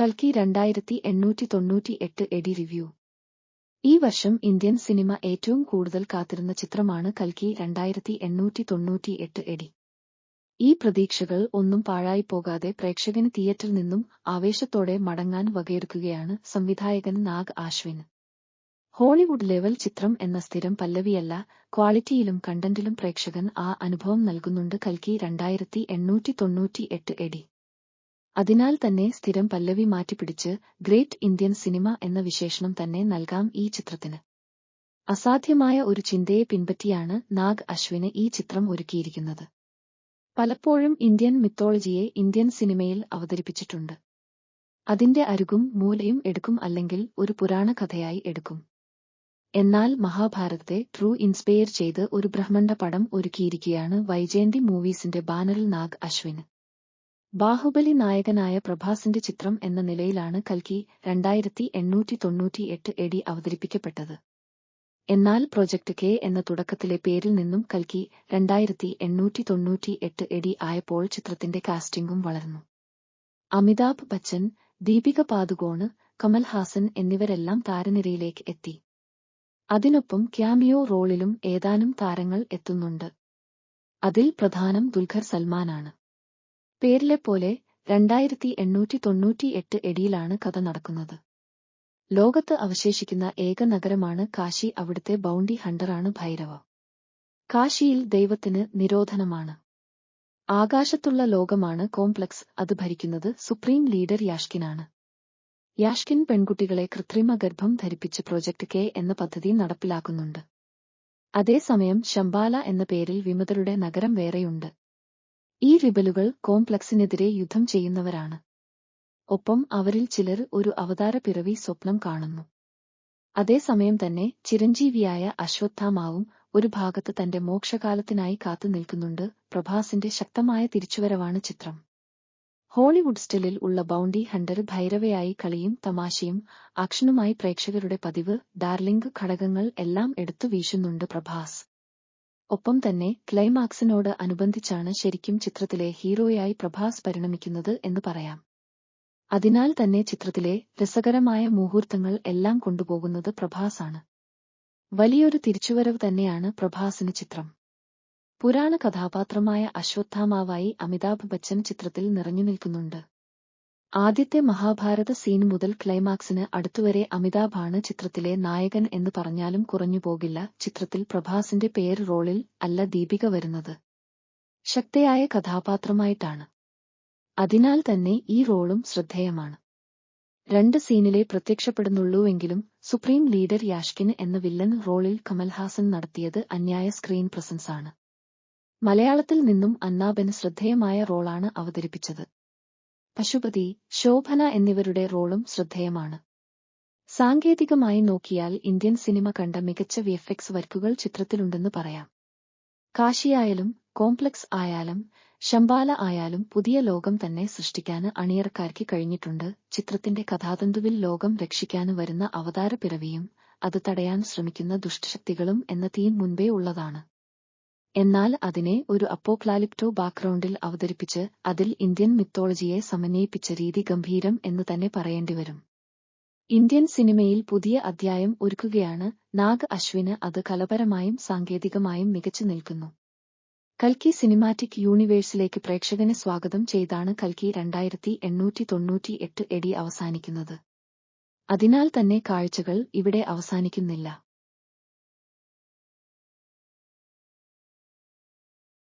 കൽക്കി രണ്ടായിരത്തി എണ്ണൂറ്റി തൊണ്ണൂറ്റി എട്ട് എഡി റിവ്യൂ. ഈ വർഷം ഇന്ത്യൻ സിനിമ ഏറ്റവും കൂടുതൽ കാത്തിരുന്ന ചിത്രമാണ് കൽക്കി രണ്ടായിരത്തി എണ്ണൂറ്റി തൊണ്ണൂറ്റി എട്ട് എഡി. ഈ പ്രതീക്ഷകൾ ഒന്നും പാഴായി പോകാതെ പ്രേക്ഷകന് തിയേറ്ററിൽ നിന്നും ആവേശത്തോടെ മടങ്ങാൻ വകയൊരുക്കുകയാണ് സംവിധായകൻ നാഗ് ആശ്വിൻ. ഹോളിവുഡ് ലെവൽ ചിത്രം എന്ന സ്ഥിരം പല്ലവിയല്ല ക്വാളിറ്റിയിലും കണ്ടന്റിലും പ്രേക്ഷകൻ ആ അനുഭവം നൽകുന്നുണ്ട് കൽക്കി രണ്ടായിരത്തി എണ്ണൂറ്റി തൊണ്ണൂറ്റി എട്ട് എഡി. അതിനാൽ തന്നെ സ്ഥിരം പല്ലവി മാറ്റിപ്പിടിച്ച് ഗ്രേറ്റ് ഇന്ത്യൻ സിനിമ എന്ന വിശേഷണം തന്നെ നൽകാം ഈ ചിത്രത്തിന്. അസാധ്യമായ ഒരു ചിന്തയെ പിൻപറ്റിയാണ് നാഗ് അശ്വിന് ഈ ചിത്രം ഒരുക്കിയിരിക്കുന്നത്. പലപ്പോഴും ഇന്ത്യൻ മിത്തോളജിയെ ഇന്ത്യൻ സിനിമയിൽ അവതരിപ്പിച്ചിട്ടുണ്ട്. അതിന്റെ അരുകും മൂലയും എടുക്കും അല്ലെങ്കിൽ ഒരു പുരാണ കഥയായി എടുക്കും. എന്നാൽ മഹാഭാരതത്തെ ട്രൂ ഇൻസ്പയർ ചെയ്ത് ഒരു ബ്രഹ്മണ്ഡ പടം ഒരുക്കിയിരിക്കുകയാണ് വൈജയന്തി മൂവീസിന്റെ ബാനറിൽ നാഗ് അശ്വിന്. ബാഹുബലി നായകനായ പ്രഭാസിന്റെ ചിത്രം എന്ന നിലയിലാണ് കൽക്കി രണ്ടായിരത്തി എണ്ണൂറ്റി തൊണ്ണൂറ്റി എട്ട് എഡി അവതരിപ്പിക്കപ്പെട്ടത്. എന്നാൽ പ്രൊജക്ട് കെ എന്ന തുടക്കത്തിലെ പേരിൽ നിന്നും കൽക്കി രണ്ടായിരത്തി എണ്ണൂറ്റി തൊണ്ണൂറ്റി എട്ട് എഡി ആയപ്പോൾ ചിത്രത്തിന്റെ കാസ്റ്റിംഗും വളർന്നു. അമിതാഭ് ബച്ചൻ ദീപിക പാദുകോണ് കമൽഹാസൻ എന്നിവരെല്ലാം താരനിരയിലേക്ക് എത്തി. അതിനൊപ്പം ക്യാമിയോ റോളിലും ഏതാനും താരങ്ങൾ എത്തുന്നുണ്ട്. അതിൽ പ്രധാനം ദുൽഖർ സൽമാനാണ്. പേരിലെ പോലെ രണ്ടായിരത്തി എണ്ണൂറ്റി തൊണ്ണൂറ്റി എട്ട് എടിയിലാണ് കഥ നടക്കുന്നത്. ലോകത്ത് അവശേഷിക്കുന്ന ഏക നഗരമാണ് കാശി അവിടുത്തെ ബൗണ്ടി ഹണ്ടറാണ് ഭൈരവ. കാശിയിൽ ദൈവത്തിന് നിരോധനമാണ്. ആകാശത്തുള്ള ലോകമാണ് കോംപ്ലക്സ് അത് ഭരിക്കുന്നത് സുപ്രീം ലീഡർ യാഷ്കിനാണ്. യാഷ്കിൻ പെൺകുട്ടികളെ കൃത്രിമ ഗർഭം ധരിപ്പിച്ച് പ്രൊജക്ട് കെ എന്ന പദ്ധതി നടപ്പിലാക്കുന്നുണ്ട്. അതേസമയം ശംബാല എന്ന പേരിൽ വിമതരുടെ നഗരം വേറെയുണ്ട്. ഈ റിബലുകൾ കോംപ്ലക്സിനെതിരെ യുദ്ധം ചെയ്യുന്നവരാണ്. ഒപ്പം അവരിൽ ചിലർ ഒരു അവതാര പിറവി സ്വപ്നം കാണുന്നു. അതേസമയം തന്നെ ചിരഞ്ജീവിയായ അശ്വത്ഥാമാവും ഒരു ഭാഗത്ത് തന്റെ മോക്ഷകാലത്തിനായി കാത്തു നിൽക്കുന്നുണ്ട് പ്രഭാസിന്റെ ശക്തമായ തിരിച്ചുവരവാണ് ചിത്രം. ഹോളിവുഡ് സ്റ്റിലിൽ ഉള്ള ബൗണ്ടി ഹണ്ടർ ഭൈരവയായി കളിയും തമാശയും ആക്ഷനുമായി പ്രേക്ഷകരുടെ പതിവ് ഡാർലിംഗ് ഘടകങ്ങൾ എല്ലാം എടുത്തു വീശുന്നുണ്ട് പ്രഭാസ്. ഒപ്പം തന്നെ ക്ലൈമാക്സിനോട് അനുബന്ധിച്ചാണ് ശരിക്കും ചിത്രത്തിലെ ഹീറോയായി പ്രഭാസ് പരിണമിക്കുന്നത് എന്ന് പറയാം. അതിനാൽ തന്നെ ചിത്രത്തിലെ രസകരമായ മുഹൂർത്തങ്ങൾ എല്ലാം കൊണ്ടുപോകുന്നത് പ്രഭാസാണ്. വലിയൊരു തിരിച്ചുവരവ് തന്നെയാണ് പ്രഭാസിന് ചിത്രം. പുരാണ കഥാപാത്രമായ അശ്വത്ഥാമാവായി അമിതാഭ് ബച്ചൻ ചിത്രത്തിൽ നിറഞ്ഞു നിൽക്കുന്നുണ്ട് ആദ്യത്തെ മഹാഭാരത സീൻ മുതൽ ക്ലൈമാക്സിന് അടുത്തുവരെ അമിതാഭാണ് ചിത്രത്തിലെ നായകൻ എന്ന് പറഞ്ഞാലും കുറഞ്ഞുപോകില്ല. ചിത്രത്തിൽ പ്രഭാസിന്റെ പേര് റോളിൽ അല്ല ദീപിക വരുന്നത്. ശക്തയായ കഥാപാത്രമായിട്ടാണ്. അതിനാൽ തന്നെ ഈ റോളും ശ്രദ്ധേയമാണ്. രണ്ട് സീനിലെ പ്രത്യക്ഷപ്പെടുന്നുള്ളൂവെങ്കിലും സുപ്രീം ലീഡർ യാഷ്കിൻ എന്ന വില്ലൻ റോളിൽ കമൽഹാസൻ നടത്തിയത് അന്യായ സ്ക്രീൻ പ്രസൻസാണ്. മലയാളത്തിൽ നിന്നും അന്നാബന് ശ്രദ്ധേയമായ റോളാണ് അവതരിപ്പിച്ചത്. പശുപതി ശോഭന എന്നിവരുടെ റോളും ശ്രദ്ധേയമാണ്. സാങ്കേതികമായി നോക്കിയാൽ ഇന്ത്യൻ സിനിമ കണ്ട മികച്ച വിഎഫ്എക്സ് വർക്കുകൾ ചിത്രത്തിലുണ്ടെന്ന് പറയാം. കാശിയായാലും കോംപ്ലക്സ് ആയാലും ശംബാല ആയാലും പുതിയ ലോകം തന്നെ സൃഷ്ടിക്കാന് അണിയറക്കാർക്ക് കഴിഞ്ഞിട്ടുണ്ട്. ചിത്രത്തിന്റെ കഥാതന്തുവിൽ ലോകം രക്ഷിക്കാന് വരുന്ന അവതാര പിറവിയും അത് തടയാൻ ശ്രമിക്കുന്ന ദുഷ്ടശക്തികളും എന്ന തീം മുൻപേ ഉള്ളതാണ്. എന്നാൽ അതിനെ ഒരു അപ്പോക്ലാലിപ്റ്റോ ബാക്ക്ഗ്രൗണ്ടിൽ അവതരിപ്പിച്ച് അതിൽ ഇന്ത്യൻ മിത്തോളജിയെ സമന്വയിപ്പിച്ച രീതി ഗംഭീരം എന്ന് തന്നെ പറയേണ്ടിവരും ഇന്ത്യൻ സിനിമയിൽ പുതിയ അധ്യായം ഒരുക്കുകയാണ് നാഗ് അശ്വിന് അത് കലപരമായും സാങ്കേതികമായും മികച്ചു നിൽക്കുന്നു. കൽക്കി സിനിമാറ്റിക് യൂണിവേഴ്സിലേക്ക് പ്രേക്ഷകനെ സ്വാഗതം ചെയ്താണ് കൽക്കി രണ്ടായിരത്തി എണ്ണൂറ്റി തൊണ്ണൂറ്റി എട്ട് എടി അവസാനിക്കുന്നത്. അതിനാൽ തന്നെ കാഴ്ചകൾ ഇവിടെ അവസാനിക്കുന്നില്ല.